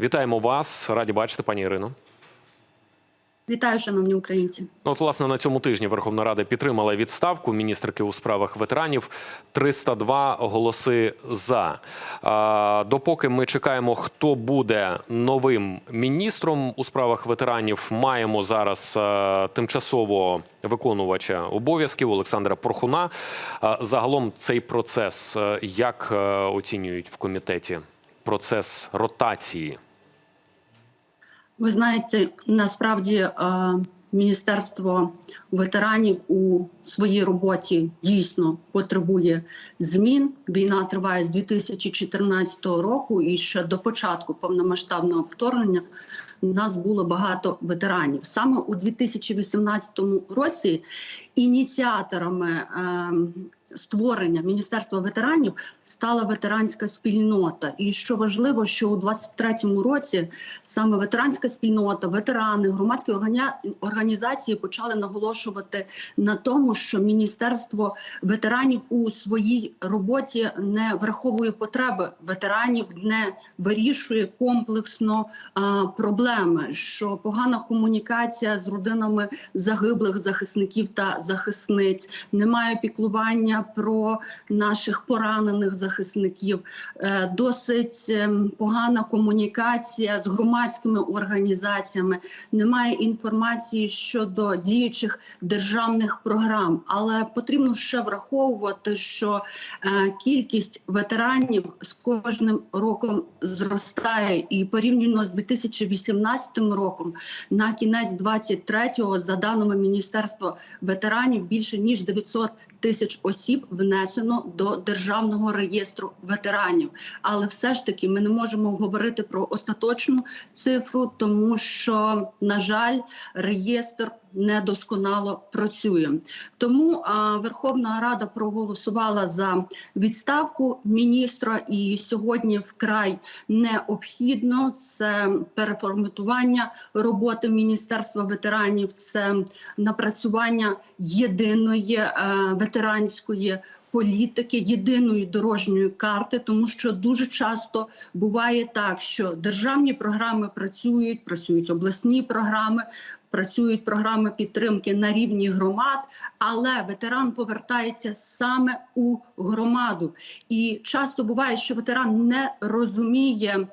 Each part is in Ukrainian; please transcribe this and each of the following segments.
Вітаємо вас. Раді бачити, пані Ірино. Вітаю, шановні українці. Ну, От, власне, на цьому тижні Верховна Рада підтримала відставку міністерки у справах ветеранів. 302 голоси за. А, допоки ми чекаємо, хто буде новим міністром у справах ветеранів, маємо зараз а, тимчасово виконувача обов'язків Олександра Порхуна. А, загалом цей процес а, як а, оцінюють в комітеті? Процес ротації. Ви знаєте, насправді е, Міністерство ветеранів у своїй роботі дійсно потребує змін. Війна триває з 2014 року, і ще до початку повномасштабного вторгнення у нас було багато ветеранів. Саме у 2018 році ініціаторами е, створення Міністерства ветеранів стала ветеранська спільнота. І що важливо, що у 23-му році саме ветеранська спільнота, ветерани, громадські організації почали наголошувати на тому, що Міністерство ветеранів у своїй роботі не враховує потреби ветеранів, не вирішує комплексно а, проблеми, що погана комунікація з родинами загиблих захисників та захисниць, немає піклування про наших поранених захисників, е, досить ем, погана комунікація з громадськими організаціями, немає інформації щодо діючих державних програм. Але потрібно ще враховувати, що е, кількість ветеранів з кожним роком зростає, і порівняно з 2018 роком на кінець 23-го, за даними Міністерства ветеранів, більше ніж 900 тисяч осіб внесено до державного реєстру ветеранів. Але все ж таки ми не можемо говорити про остаточну цифру, тому що на жаль, реєстр недосконало працює. Тому а, Верховна Рада проголосувала за відставку міністра, і сьогодні вкрай необхідно це переформатування роботи Міністерства ветеранів, це напрацювання єдиної ветеранської. Політики єдиної дорожньої карти, тому що дуже часто буває так, що державні програми працюють, працюють обласні програми, працюють програми підтримки на рівні громад, але ветеран повертається саме у громаду. І часто буває, що ветеран не розуміє,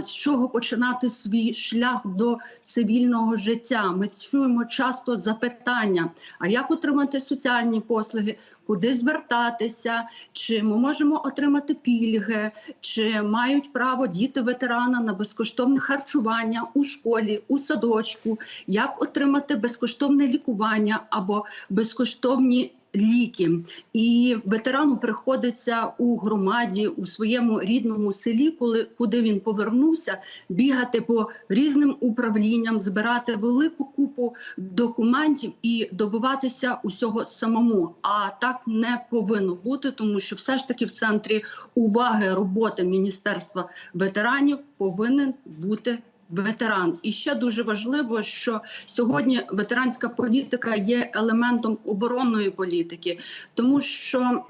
з чого починати свій шлях до цивільного життя. Ми чуємо часто запитання: а як отримати соціальні послуги? Куди звертатися, чи ми можемо отримати пільги, чи мають право діти ветерана на безкоштовне харчування у школі, у садочку, як отримати безкоштовне лікування або безкоштовні ліки. І ветерану приходиться у громаді у своєму рідному селі, коли куди він повернувся, бігати по різним управлінням, збирати велику купу документів і добиватися усього самому. А так не повинно бути, тому що все ж таки в центрі уваги роботи Міністерства ветеранів повинен бути. Ветеран, і ще дуже важливо, що сьогодні ветеранська політика є елементом оборонної політики, тому що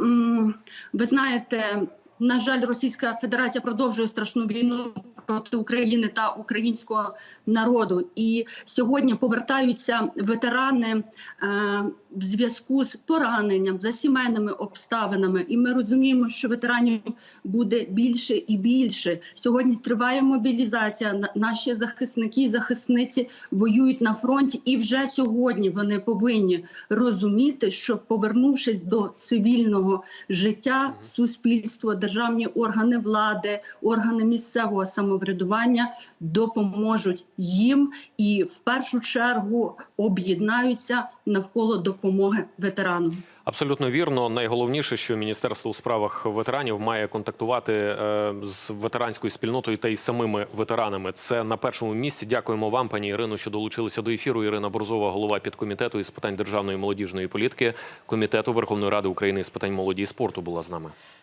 ви знаєте, на жаль, Російська Федерація продовжує страшну війну проти України та українського народу. І сьогодні повертаються ветерани е, в зв'язку з пораненням за сімейними обставинами. І ми розуміємо, що ветеранів буде більше і більше. Сьогодні триває мобілізація. На- Наші захисники і захисниці воюють на фронті, і вже сьогодні вони повинні розуміти, що повернувшись до цивільного життя, суспільство, державні органи влади, органи місцевого самоврядування допоможуть їм і в першу чергу об'єднаються навколо допомоги ветерану. Абсолютно вірно. Найголовніше, що міністерство у справах ветеранів має контактувати е, з ветеранською спільнотою та й самими ветеранами. Це на першому місці. Дякуємо вам, пані Ірино, що долучилися до ефіру. Ірина Борзова, голова підкомітету із питань державної молодіжної політики комітету Верховної Ради України з питань молоді і спорту, була з нами.